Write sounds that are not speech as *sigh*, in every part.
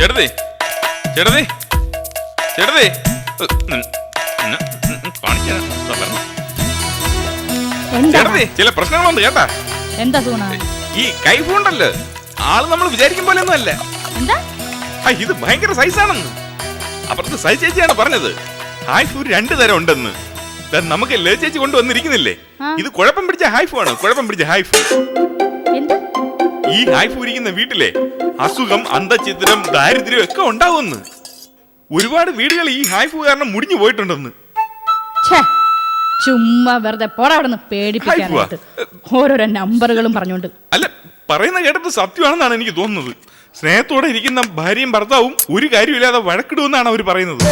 ചേട്ടതി ചേട്ടതി ചേട്ടതി കാണിക്കാൻ എന്താ ചേട്ടതി ചില പ്രശ്നങ്ങളുണ്ട് കേട്ടാ എന്താ സൂണ? ഈ കൈഫ് ഉണ്ടല്ലോ ആൾ നമ്മൾ വിചാരിക്കും പോലെ ഒന്നും അല്ല. എന്താ? ഇത് ഭയങ്കര സൈസാണെന്ന് അപ്പുറത്ത് സൈസ് ചേച്ചിയാണ് പറഞ്ഞത്. ഹായ് ഒരു രണ്ടു തരം ഉണ്ടെന്ന്. നമുക്ക് ലേ ചേച്ചി കൊണ്ടുവന്നിരിക്കുന്നില്ലേ? ഇത് കുഴപ്പം പിടിച്ച ഹൈഫ് ആണ് കുഴപ്പം പിടിച്ച ഹൈഫ് എന്ത് ഈ ഹായ്പൂരിക്കുന്ന വീട്ടിലെ അസുഖം അന്തചിത്രം ദാരിദ്ര്യം ഒക്കെ ഉണ്ടാവുമെന്ന്. ഒരുപാട് വീടുകൾ ഈ ഹായ്പൂ കാരണം മുടിഞ്ഞു പോയിട്ടുണ്ടെന്ന്. ഛേ ചുമ്മാ വെറുതെ പോടാ അവിടെ നിന്ന് പേടിപ്പിക്കാനായിട്ട്. ഓരോരോ നമ്പറുകളും പറഞ്ഞോണ്ട്. അല്ല പറയുന്ന കേട്ടത് സത്യമാണെന്നാണ് എനിക്ക് തോന്നുന്നത്. സ്നേഹത്തോടെ ഇരിക്കുന്ന ഭാര്യയും ഭർത്താവും ഒരു കാര്യമില്ലാതെ വഴക്കിടുമെന്നാണ് അവർ പറയുന്നത്.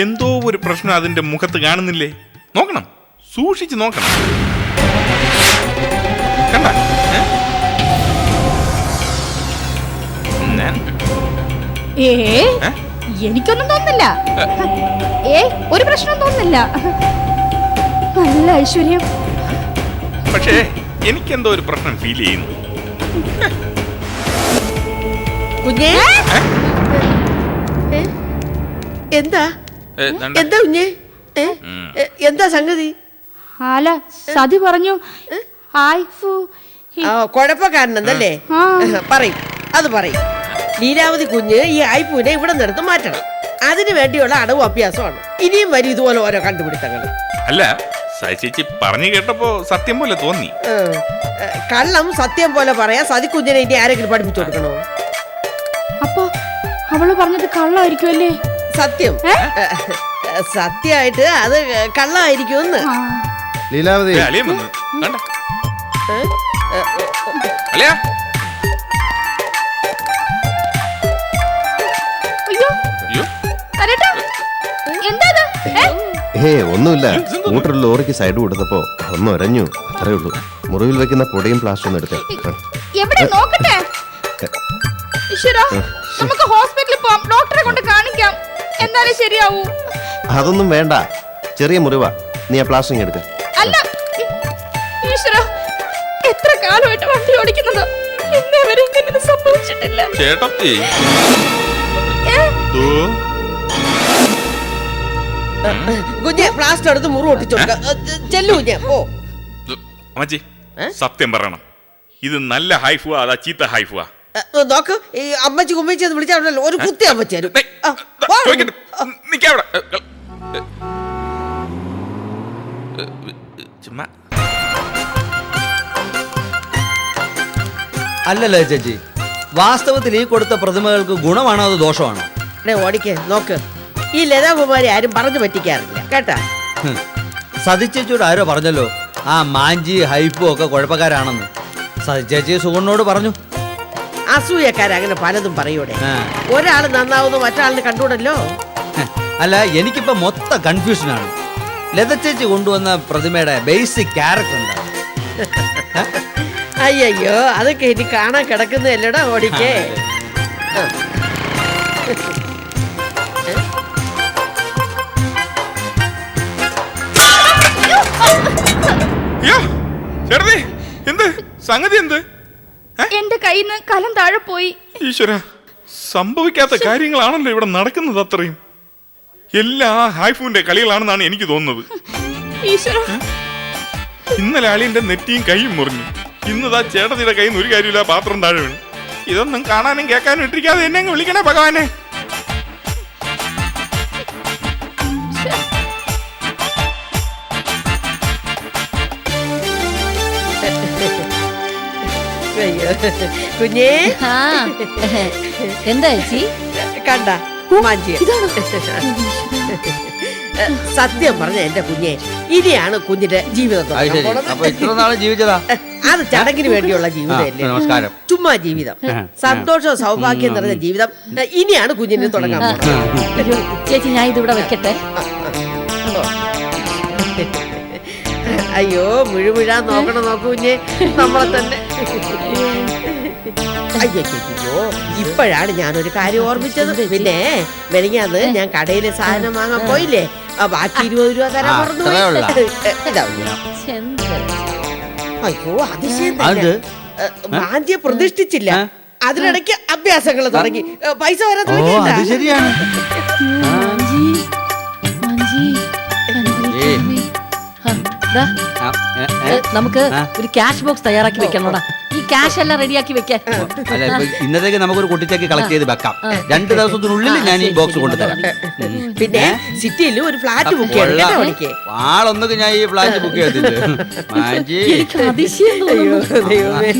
എന്തോ ഒരു പ്രശ്നം അതിന്റെ മുഖത്ത് കാണുന്നില്ലേ? നോക്കണം. സൂക്ഷിച്ച് നോക്കണം. കണ്ട? എനിക്കൊന്നും തോന്നുന്നില്ല. ഏ ഒരു പ്രശ്നം തോന്നുന്നില്ല. നല്ല ഐശ്വര്യം. പക്ഷേ എനിക്കെന്തോ ഒരു പ്രശ്നം ഫീൽ ചെയ്യുന്നു. കുഞ്ഞേ? എന്താ? എന്താ കുഞ്ഞേ? എന്താ സംഗതി? അല്ല സതി പറഞ്ഞു. ഹായ് ഫു. ആ കുഴപ്പക്കാരനെന്നല്ലേ. പറയും. അത് പറയും. ലീലാവതി കുഞ്ഞ് ഈ ഐഫുവിനെ ഇവിടെ നിന്നെടുത്ത് മാറ്റണം. അതിനു വേണ്ടിയുള്ള അടവും അഭ്യാസമാണ്. ഇനിയും വരും ഇതുപോലെ ഓരോ കണ്ടുപിടുത്തങ്ങൾ. അല്ല ചേച്ചി പറഞ്ഞു കേട്ടപ്പോ സത്യം പോലെ തോന്നി. കള്ളം സത്യം പോലെ പറയാ സതി കുഞ്ഞിനെ ഇനി ആരെങ്കിലും പഠിപ്പിച്ചു കൊടുക്കണോ? അപ്പൊ അവൾ പറഞ്ഞത് കള്ളായിരിക്കുമല്ലേ? സത്യം. സത്യായിട്ട് സത്യമായിട്ട് അത് കള്ളായിരിക്കും. ലീലാവതി. ഏ, ഒന്നുമില്ല. സ്കൂട്ടർ ലോറിക്ക് സൈഡ് കൊടുത്തപ്പോ ഒന്ന് ഒരഞ്ഞു. അത്രേ ഉള്ളൂ. മുറിവിൽ വെക്കുന്ന പൊടിയും പ്ലാസ്റ്ററും ഒന്നും എടുത്തേ. നമുക്ക് ഹോസ്പിറ്റലിൽ പോവാം. ഡോക്ടറെ കൊണ്ട് കാണിക്കാം. എന്നാലേ ശരിയാവൂ. അതൊന്നും വേണ്ട. ചെറിയ മുറിവാ. നീ ആ പ്ലാസ്റ്ററിങ് എടുക്ക. അല്ല ഈശ്വര എത്ര കാലമായിട്ട് വണ്ടി ഓടിക്കുന്നത്? ഇന്നേവരെ ഇങ്ങനെ സംഭവിച്ചിട്ടില്ല. ചേട്ടത്തി. കുഞ്ഞെ പ്ലാസ്റ്റർ എടുത്ത് മുറി ഒട്ടിച്ചു ചെല്ലു കുഞ്ഞെ ഓ ദോ. അമ്മച്ചി സത്യം പറയണം. ഇത് നല്ല ഹൈഫുവാ അതാ ചീത്ത ഹൈഫുവാ. നോക്ക് ഈ അമ്മച്ചി കുമ്മച്ചി എന്ന് വിളിച്ചാൽ ഒരു കുത്തി അമ്മച്ചി തരും. ചുമ്മാ. അല്ലല്ലോ ചേച്ചി വാസ്തവത്തിൽ ഈ കൊടുത്ത പ്രതിമകൾക്ക് ഗുണമാണോ അത് ദോഷമാണോ? ഓടിക്കേ നോക്ക്. ഈ ലതാകുമാരി ആരും പറഞ്ഞു പറ്റിക്കാറില്ല കേട്ടാ? സതിച്ചേച്ചിയോട് സതി ചേച്ചിയോട് ആരോ പറഞ്ഞല്ലോ ആ മാഞ്ചി ഹൈപ്പും ഒക്കെ കുഴപ്പക്കാരാണെന്ന്. സതി ചേച്ചി സുഗുണോട് പറഞ്ഞു. അസൂയക്കാർ അങ്ങനെ പലതും പറയൂടെ. ഒരാൾ നന്നാവുന്ന മറ്റാളിന് കണ്ടൂടല്ലോ അല്ല എനിക്കിപ്പോ മൊത്തം കൺഫ്യൂഷനാണ്. ലത ചേച്ചി കൊണ്ടുവന്ന പ്രതിമയുടെ ബേസിക് ക്യാരക്ടർ അയ്യോ അതൊക്കെ ഇനി കാണാൻ കിടക്കുന്നതല്ലടാ ഓടിക്കേ എന്ത്? സംഗതി എന്ത്? എന്റെ കയ്യിൽ നിന്ന് കലം താഴെ പോയി. ഈശ്വര സംഭവിക്കാത്ത കാര്യങ്ങളാണല്ലോ ഇവിടെ നടക്കുന്നത് അത്രയും. എല്ലാ ഹൈഫൂന്റെ കളികളാണെന്നാണ് എനിക്ക് തോന്നുന്നത്. ഈശ്വര. ഇന്നലെ അളിയന്റെ നെറ്റിയും കൈയും മുറിഞ്ഞു. ഇന്നതാ ചേട്ടത്തിയുടെ കയ്യിൽ നിന്ന് ഒരു കാര്യമില്ല പാത്രം താഴെ വീണു. ഇതൊന്നും കാണാനും കേൾക്കാനും ഇട്ടിരിക്കാതെ എന്നെ വിളിക്കണേ ഭഗവാനെ. കുഞ്ഞേ? ആ. എന്താ ചേച്ചി? കണ്ട സത്യം പറഞ്ഞ എന്റെ കുഞ്ഞെ ഇനിയാണ് കുഞ്ഞിന്റെ ജീവിതം അത് തുടങ്ങാൻ ശരി പോണത്. ഇത്ര നാൾ ജീവിച്ചതാ? അത് ചടങ്ങിന് വേണ്ടിയുള്ള ജീവിതമല്ലേ? ആ, നമസ്കാരം. ചുമ്മാ ജീവിതം. സന്തോഷവും സൗഭാഗ്യം നിറഞ്ഞ ജീവിതം. ഇനിയാണ് കുഞ്ഞിന് തുടങ്ങാൻ പോകുന്നത് അയ്യോ, ചേച്ചി ഞാൻ ഇതിവിടെ വെക്കട്ടെ. അയ്യോ മുഴുമുഴാൻ നോക്കണം നോക്കൂ കുഞ്ഞെ. നമ്മളെ തന്നെ. അയ്യോ ഇപ്പോഴാണ് ഞാനൊരു കാര്യം ഓർമ്മിച്ചത്. പിന്നെ വെളിഞ്ഞാന്ന് ഞാൻ കടയിലെ സാധനം വാങ്ങാൻ പോയില്ലേ? ആ ബാക്കി ഇരുപത് രൂപ തരാൻ മറന്നു. അയ്യോ അതിശയം അത്? തന്നെ മാന്തിയെ പ്രതിഷ്ഠിച്ചില്ല? അതിനിടയ്ക്ക് അഭ്യാസങ്ങൾ തുടങ്ങി. പൈസ വരാൻ തുടങ്ങി അത് ശരിയാണ്. നമുക്ക് ഒരു ക്യാഷ് ബോക്സ് തയ്യാറാക്കി വെക്കണോടാ. ഈ ക്യാഷ് എല്ലാം റെഡിയാക്കി വെക്കാൻ അല്ല ഇപ്പൊ ഇന്നത്തേക്ക് നമുക്കൊരു കുട്ടിച്ചേക്ക് കളക്ട് ചെയ്ത് വെക്കാം. രണ്ട് ദിവസത്തിനുള്ളിൽ ഞാൻ ഈ ബോക്സ് കൊണ്ടുതരാം. പിന്നെ സിറ്റിയിൽ ഒരു ഫ്ലാറ്റ് ബുക്ക് ചെയ്യണം ആളൊന്നൊക്കെ ഞാൻ ഈ ഫ്ലാറ്റ് ബുക്ക് ചെയ്തിട്ടുണ്ട് ദേവായ.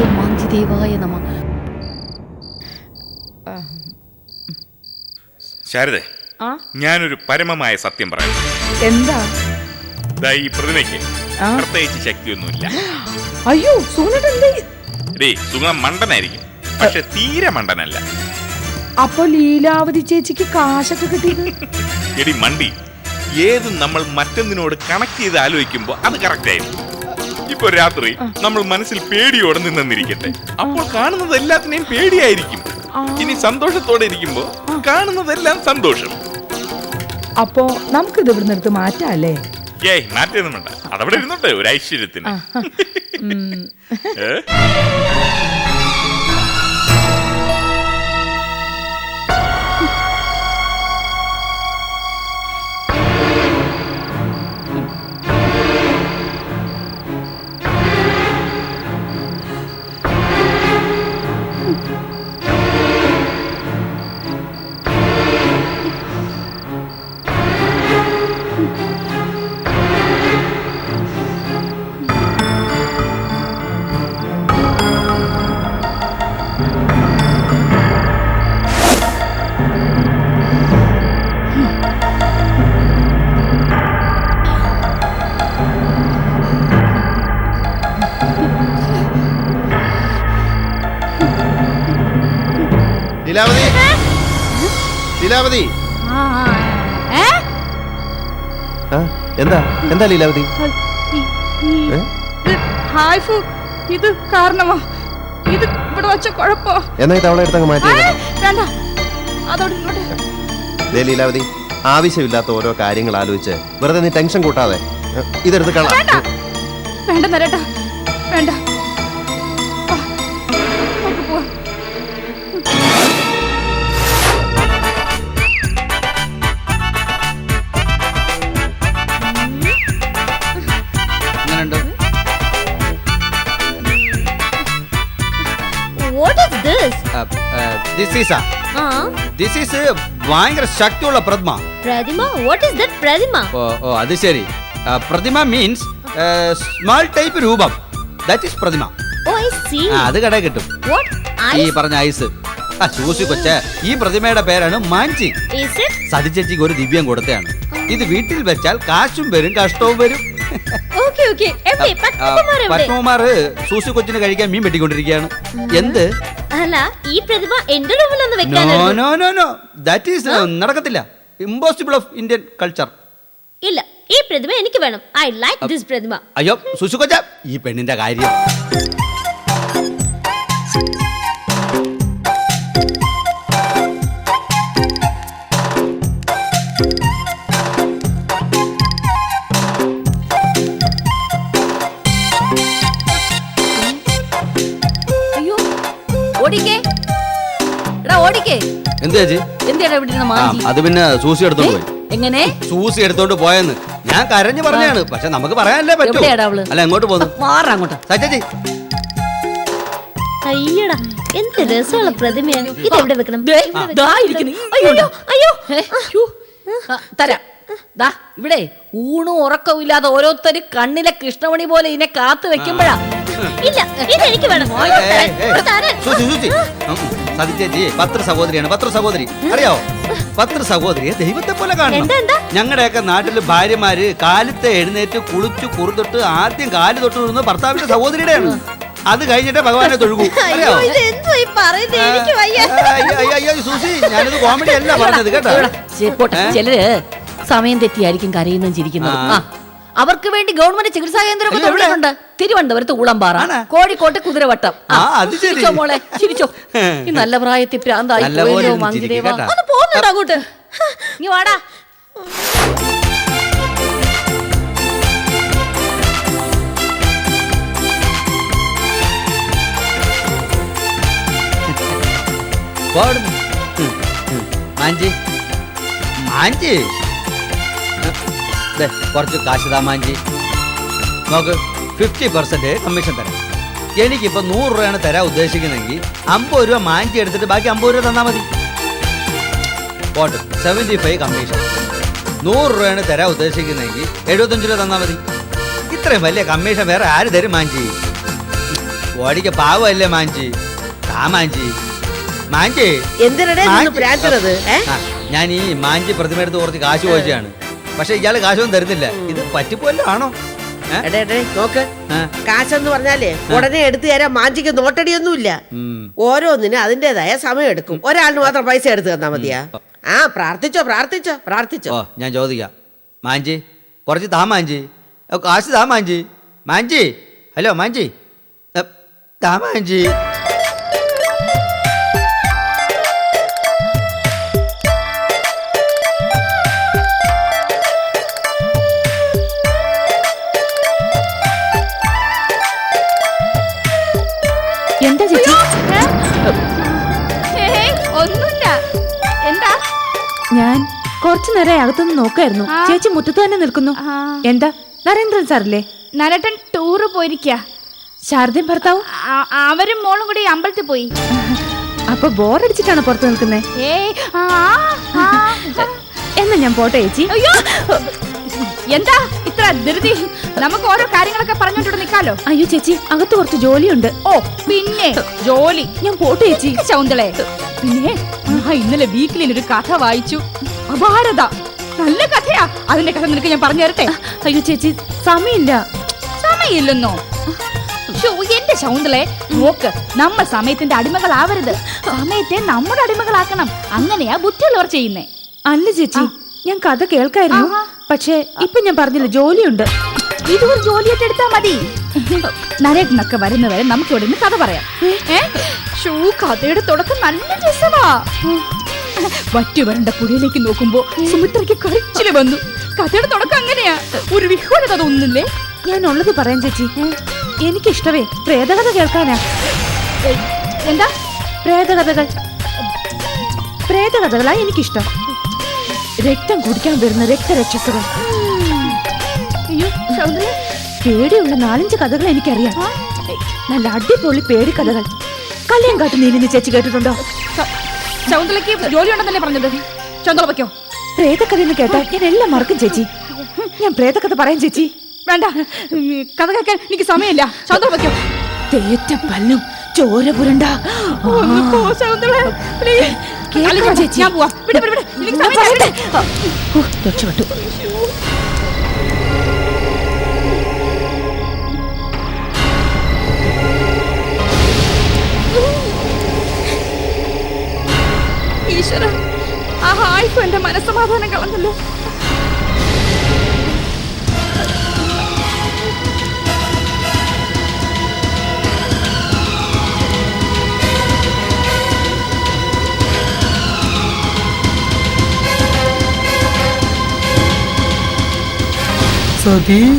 ഓം മാഞ്ചി ദേവായ നമ. ശാരദ ഞാനൊരു പരമമായ സത്യം പറയാം. എന്താ? ദാ ഈ പ്രതിമയ്ക്ക് ആ. പ്രത്യേകിച്ച് ശക്തിയൊന്നുമില്ല. അയ്യോ സൂനട്ട് എന്ത് ഡേ സുഖം മണ്ടനായിരിക്കും. പക്ഷെ തീരെ മണ്ടനല്ല. അപ്പൊ ലീലാവതി ചേച്ചിക്ക് കാശൊക്കെ കിട്ടിയത്? *laughs* എടി മണ്ടി ഏത് നമ്മൾ മറ്റൊന്നിനോട് കണക്ട് ചെയ്ത് ആലോചിക്കുമ്പോ അത് കറക്റ്റ് ആയിരിക്കും ഇപ്പൊ രാത്രി നമ്മൾ മനസ്സിൽ പേടിയോടെ നിന്നിരിക്കട്ടെ അപ്പോൾ കാണുന്നത് എല്ലാത്തിനെയും പേടിയായിരിക്കും. ഇനി സന്തോഷത്തോടെ ഇരിക്കുമ്പോ കാണുന്നതെല്ലാം സന്തോഷം. അപ്പോ നമുക്കിത് ഇവിടെ നിർത്ത് മാറ്റാം അല്ലേ? ഏയ് മാറ്റൊന്നും വേണ്ട അതവിടെ ഇരുന്നുണ്ട് ഒരു ഐശ്വര്യത്തിന്. ലീലാവതി? ലീലാവതി? എന്താ? എന്താ ലീലാവതി? ഹായ് ഇത് കാരണമോ ഇത് ഇവിടെ വെച്ച കുഴപ്പോ എന്നാ ഇത് അവളെ എടുത്തങ്ങ് മാറ്റി വേണ്ട അതോട് ഇങ്ങോട്ട്. ലീലാവതി ആവശ്യമില്ലാത്ത ഓരോ കാര്യങ്ങൾ ആലോചിച്ച് വെറുതെ നീ ടെൻഷൻ കൂട്ടാതെ ഇതെടുത്ത് കളാം. വേണ്ട നരേട്ടാ this is Uh, this is ഭയങ്കര ശക്തിയുള്ള പ്രതിമ. പ്രതിമ? What is that Pradima? ഓ ഓ അത് ശരി. പ്രതിമ മീൻസ് സ്മാൾ ടൈപ്പ് രൂപം. ദാറ്റ് ഈസ് പ്രതിമ. Oh, I see. അത് കട കിട്ടും. What? ഈ പറഞ്ഞ ഐസ് ആ സൂസി കൊച്ച ഈ പ്രതിമയുടെ പേരാണ് മാഞ്ചി. Is it? സതിച്ചേച്ചിക്ക് ഒരു ദിവ്യം കൊടുത്തതാണ്. ഇത് വീട്ടിൽ വെച്ചാൽ കാശും വരും കഷ്ടവും വരും. പത്മകുമാർ സൂസി കൊച്ചിന് കഴിക്കാൻ മീൻ വെട്ടിക്കൊണ്ടിരിക്കുകയാണ്. എന്ത്? അല്ല ഈ പ്രതിമ എന്റെ റൂമിലൊന്ന് നോ വെക്കാനായിരുന്നു. No no no that is നടക്കത്തില്ല. ഇമ്പോസിബിൾ ഓഫ് ഇന്ത്യൻ കൾച്ചർ ഇല്ല ഈ പ്രതിമ എനിക്ക് വേണം. ഐ ലൈക്ക് ദിസ് പ്രതിമ. അയ്യോ സുസു കൊച്ച ഈ പെണ്ണിന്റെ കാര്യം. ചേച്ചി? എന്തിനാ ഇവിടെ ഇരുന്ന ആ മാഞ്ചി അത് പിന്നെ സൂസി എടുത്തോണ്ട് പോയി. എങ്ങനെ? സൂസി എടുത്തോണ്ട് പോയെന്ന്. ഞാൻ കരഞ്ഞു പറഞ്ഞാണ്. പക്ഷെ നമുക്ക് പറയാനല്ലേ പറ്റൂ. എവിടെയാടാ അവൾ? അല്ല എങ്ങോട്ട് പോന്നു? മാറാ അങ്ങോട്ട്. സച്ചേച്ചി അയ്യടാ എന്ത് രസമുള്ള പ്രതിമയാണ് ഇത് എവിടെ വെക്കണം? ദേ, ദാ ഇരിക്കുന്നു. അയ്യോ അയ്യോ. തരാം. ദാ ഇവിടെ ഊണും ഉറക്കവും ഇല്ലാതെ ഓരോരുത്തര് കണ്ണിലെ കൃഷ്ണമണി പോലെ ഇതിനെ കാത്തു വെക്കുമ്പോഴാ. ഇല്ല ഇത് എനിക്ക് വേണം. പത്ര സഹോദരിയാണ് പത്ര സഹോദരി. അറിയാവോ? പത്ര സഹോദരിയെ ദൈവത്തെ പോലെ കാണണം. എന്താ, എന്താ? ഞങ്ങളുടെയൊക്കെ നാട്ടിൽ ഭാര്യമാര് കാലത്തെ എഴുന്നേറ്റ് കുളിച്ചു കുറുതൊട്ട് ആദ്യം കാൽ തൊട്ട് വീഴുന്നത് ഭർത്താവിന്റെ സഹോദരിയുടെയാണ്. അത് കഴിഞ്ഞിട്ടേ ഭഗവാനെ തൊഴുകൂ. അയ്യോ അറിയാവോ? അയ്യോ, അയ്യോ, അയ്യോ, സൂസി ഞാനിത് കോമഡി അല്ല പറഞ്ഞത് കേട്ടോ. ചിലര് സമയം തെറ്റിയായിരിക്കും കരയുന്നതും ചിരിക്കുന്നതും. അവർക്ക് വേണ്ടി ഗവൺമെന്റ് ചികിത്സാ കേന്ദ്രം തിരുവനന്തപുരത്ത് ഉളമ്പാറ? കോഴിക്കോട്ട് കുതിരവട്ടം ആ, അത് ശരി. ചിരിച്ചോ മോളെ ചിരിച്ചോ ഈ നല്ല പ്രായത്തിൽ പ്രാന്തായി നല്ല പോലെ പോയല്ലോ ഇരുന്ന് മങ്കിദേവ ചിരിക്ക് കേട്ടാ. ഒന്ന് പോകുന്നുണ്ടോ അങ്ങോട്ട് നീ വാടാ പോടുന്നു. ഉം, ഉം. മാഞ്ചി മാഞ്ചി ദേ, കുറച്ച് കാശ് താ മാഞ്ചി നോക്ക് ഫിഫ്റ്റി പെർസെന്റ് കമ്മീഷൻ തരാം. എനിക്കിപ്പോ നൂറ് രൂപയാണ് തരാൻ ഉദ്ദേശിക്കുന്നതെങ്കിൽ അമ്പത് രൂപ മാഞ്ചി എടുത്തിട്ട് ബാക്കി അമ്പത് രൂപ തന്നാ മതി. പോട്ടെ സെവന്റി ഫൈവ് കമ്മീഷൻ നൂറ് രൂപയാണ് തരാൻ ഉദ്ദേശിക്കുന്നതെങ്കിൽ എഴുപത്തഞ്ച് രൂപ തന്നാ മതി. ഇത്രയും വലിയ കമ്മീഷൻ വേറെ ആര് തരും മാഞ്ചി? ഓടിക്ക് പാവമല്ലേ മാഞ്ചി? താ മാഞ്ചി. മാഞ്ചി. ഞാൻ ഈ മാഞ്ചി പ്രതിമ എടുത്ത് കുറച്ച് കാശ് ചോദിച്ചാണ് പക്ഷെ ഇയാൾ കാശൊന്നും തരുന്നില്ല. ഇത് പറ്റിപ്പോലാണോ? എടേ എടേ നോക്ക്. കാശെന്ന് പറഞ്ഞാലേ ഉടനെ എടുത്തു തരാൻ മാഞ്ചിക്ക് നോട്ടടിയൊന്നുമില്ല. ഓരോന്നിനും അതിന്റേതായ സമയം എടുക്കും. ഒരാളിന് മാത്രം പൈസ എടുത്തു തന്നാ മതിയാ. ആ പ്രാർത്ഥിച്ചോ പ്രാർത്ഥിച്ചോ പ്രാർത്ഥിച്ചോ. ഓ ഞാൻ ചോദിക്കാം. മാഞ്ചി കുറച്ച് താ മാഞ്ചി. ഓ, കാശ് താ മാഞ്ചി. മാഞ്ചി ഹലോ മാഞ്ചി. താ മാഞ്ചി. കുറച്ചു നേരം അകത്തുനിന്ന് നോക്കായിരുന്നു. ചേച്ചി മുറ്റത്ത് തന്നെ നിൽക്കുന്നു. എന്താ? നരേന്ദ്രൻ സാറില്ലേ? നരട്ടൻ ടൂറ് പോയിരിക്ക. ശാരദയും ഭർത്താവും? അവരും മോളും കൂടി അമ്പലത്തിൽ പോയി. അപ്പൊ ബോറടിച്ചിട്ടാണ് പുറത്ത് നിൽക്കുന്നേ? ഏയ് ആ, ആ, ആ. എന്നാ ഞാൻ പോട്ടെ ചേച്ചി? അയ്യോ! എന്താ ഇത്ര ധൃതി? നമുക്ക് ഓരോ കാര്യങ്ങളൊക്കെ പറഞ്ഞോണ്ട് നിക്കാലോ അയ്യോ ചേച്ചി അകത്ത് കുറച്ച് ജോലിയുണ്ട്. ഓ പിന്നെ ജോലി. ഞാൻ പോട്ടെ ചേച്ചി. ശൗന്തളെ പിന്നെ ആ ഇന്നലെ വീക്കിലിൽ ഒരു കഥ വായിച്ചു. അപാരത നല്ല കഥയാ. അതിന്റെ കഥ നിനക്ക് ഞാൻ പറഞ്ഞു തരട്ടെ? അയ്യോ ചേച്ചി സമയമില്ല. സമയമില്ലെന്നോ? എന്റെ ശൗന്തളെ നോക്ക് നമ്മൾ സമയത്തിന്റെ അടിമകളാവരുത്. സമയത്തെ നമ്മുടെ അടിമകളാക്കണം. അങ്ങനെയാ ബുദ്ധിയുള്ളവർ ചെയ്യുന്നേ. അല്ല ചേച്ചി ഞാൻ കഥ കേൾക്കായിരുന്നു. പക്ഷേ ഇപ്പൊ ഞാൻ പറഞ്ഞില്ല ജോലിയുണ്ട്. ഇതൊരു ജോലിയൊക്കെ എടുത്താ മതി. നരേട്ടനൊക്കെ വരുന്നവരെ നമുക്ക് ഇവിടെ നിന്ന് കഥ പറയാം. ഏ? ഷൂ കഥയുടെ തുടക്കം നല്ല രസമാ. വറ്റു വരണ്ട പുഴയിലേക്ക് നോക്കുമ്പോ സുമിത്രയ്ക്ക് കുറച്ചിൽ വന്നു. കഥയുടെ തുടക്കം അങ്ങനെയാ. ഒരു വിഹോല കഥ ഒന്നില്ലേ ഞാൻ ഉള്ളത് പറയാൻ ചേച്ചി എനിക്കിഷ്ടവേ പ്രേതകഥ കേൾക്കാനാ. എന്താ? പ്രേതകഥകൾ. പ്രേതകഥകളാ എനിക്കിഷ്ടം. രക്തം കുടിക്കാൻ വരുന്ന രക്തരക്ഷസുകൾ അയ്യോ സൗന്ദര്യ. പേടിയുള്ള നാലഞ്ച് കഥകൾ എനിക്കറിയാം. നല്ല അടിപൊളി പേടി കഥകൾ കല്യാൺ കാട്ടു നീലിന്ന് ചേച്ചി കേട്ടിട്ടുണ്ടോ? ശൗന്തളയ്ക്ക് ജോലി ഉണ്ടെന്നല്ലേ പറഞ്ഞത് ശൗന്തള വയ്ക്കോ പ്രേതക്കഥ എന്ന് കേട്ടാൽ ഞാൻ എല്ലാം മറക്കും ചേച്ചി ഞാൻ പ്രേതക്കഥ പറയാം ചേച്ചി വേണ്ട കഥ കേൾക്കാൻ എനിക്ക് സമയമില്ല ശൗന്തള വയ്ക്കോ തേറ്റ പല്ലും ചോര പുരണ്ട ശകുന്തളെ. ചേച്ചി. ഞാൻ പോവാം. വിട്, മനസ്സമാധാനം കളഞ്ഞല്ലോ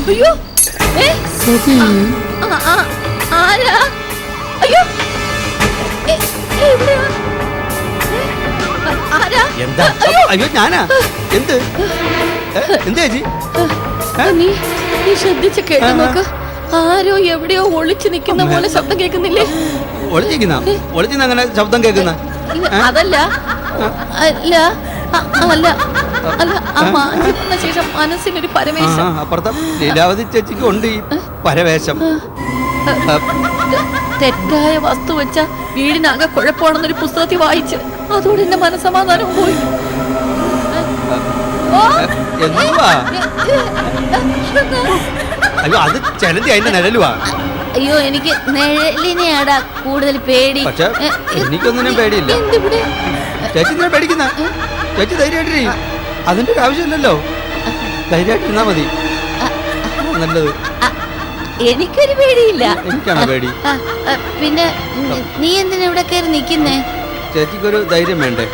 അയ്യോ ഏ? ആ, ആ, ആരാ അയ്യോ ഏ, ഏ, എവിടെയാ? എന്താ? അയ്യോ ഞാനാ? എന്ത്? എന്ത് ചേച്ചി? നീ നീ ശ്രദ്ധിച്ച് കേട്ടു. നോക്ക്. ആരോ എവിടെയോ ഒളിച്ചു നിൽക്കുന്ന പോലെ ശബ്ദം കേൾക്കുന്നില്ലേ? ഒളിച്ചിരിക്കുന്ന? ഒളിച്ചിരുന്ന അങ്ങനെ ശബ്ദം കേൾക്കുന്ന. അതല്ല. അല്ല അല്ല അല്ല ആ മാഞ്ചി വന്ന ശേഷം മനസ്സിനൊരു പരമേശം. അപ്പുറത്തെ ലീലാവതി ചേച്ചിക്ക് ഉണ്ട് ഈ പരവേശം. തെറ്റായ വസ്തു വെച്ച വീടിനാകെ കുഴപ്പമാണെന്നൊരു പുസ്തകത്തിൽ വായിച്ച് അതോടെ എന്റെ മനസമാധാനം പോയി. അയ്യോ അത് ചെലന്തി അതിന്റെ നിഴലുവാ. അയ്യോ എനിക്ക് നിഴലിനെയാടാ കൂടുതൽ പേടി. പക്ഷെ എനിക്കൊന്നിനും പേടിയില്ല. ചേച്ചി എന്തിനാ പേടിക്കുന്ന? ചേച്ചി ധൈര്യമായിട്ടിരി. അതിന്റെ ഒരു ആവശ്യമില്ലല്ലോ. ധൈര്യമായിട്ടിരുന്നാ മതി. നല്ലത്. എനിക്കൊരു പേടിയില്ല. എനിക്കാണോ പേടി? ആ, ആ, പിന്നെ നി- നീ എന്തിനാ ഇവിടെ കയറി നിൽക്കുന്നേ ചേച്ചിക്കൊരു ധൈര്യം വേണ്ടേ?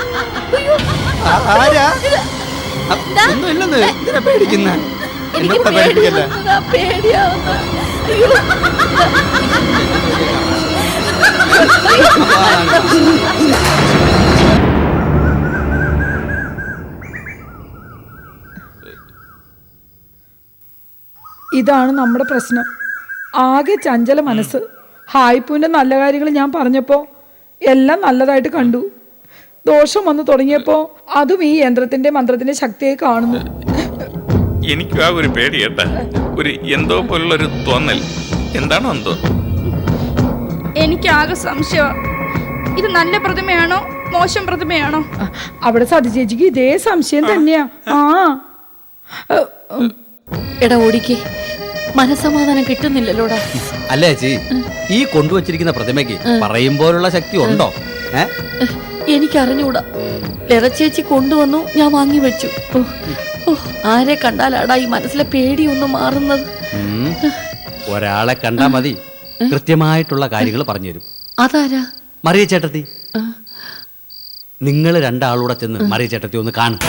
ആ, ആരാ? ഒന്നുമില്ലെന്ന്. എന്തിനാ പേടിക്കുന്ന? എനിക്ക് എന്നത്തെ പേടി പേടിപ്പിക്കല്ലേ? പേടിയാവുന്നു. അയ്യോ. ഇതാണ് നമ്മുടെ പ്രശ്നം. ആകെ ചഞ്ചല മനസ്സ്. ഹായ്പൂവിന്റെ നല്ല കാര്യങ്ങൾ ഞാൻ പറഞ്ഞപ്പോൾ എല്ലാം നല്ലതായിട്ട് കണ്ടു. ദോഷം വന്നു തുടങ്ങിയപ്പോൾ അതും ഈ യന്ത്രത്തിന്റെ മന്ത്രത്തിന്റെ ശക്തിയെ കാണുന്നു. എനിക്കും ആ ഒരു പേടി കേട്ടാ ഒരു എന്തോ പോലുള്ള ഒരു തോന്നൽ. എന്താണോ എന്തോ? എനിക്കാകെ സംശയം ഇത് നല്ല പ്രതിമയാണോ? മോശം പ്രതിമയാണോ? അവിടെ സതി ചേച്ചിക്ക് ഇതേ സംശയം തന്നെയാ. ആ. എടാ ഓടിക്കേ. മനസമാധാനം കിട്ടുന്നില്ലല്ലോടാ. അല്ലേ ചേച്ചി? ഈ കൊണ്ടുവച്ചിരിക്കുന്ന പ്രതിമയ്ക്ക് പറയും പോലുള്ള ശക്തി ഉണ്ടോ? എനിക്ക് എനിക്കറിഞ്ഞൂടാ. ലറച്ചേച്ചി കൊണ്ടുവന്നു ഞാൻ വാങ്ങി വെച്ചു. ആരെ കണ്ടാലാടാ ഈ മനസ്സിലെ പേടി ഒന്ന് മാറുന്നത്. ഒരാളെ കണ്ടാ മതി. കൃത്യമായിട്ടുള്ള കാര്യങ്ങൾ പറഞ്ഞുതരും. അതാരാ? മറിയ ചേട്ടത്തി. നിങ്ങൾ രണ്ടാളൂടെ ചെന്ന് മറിയ ചേട്ടത്തി ഒന്ന് കാണും.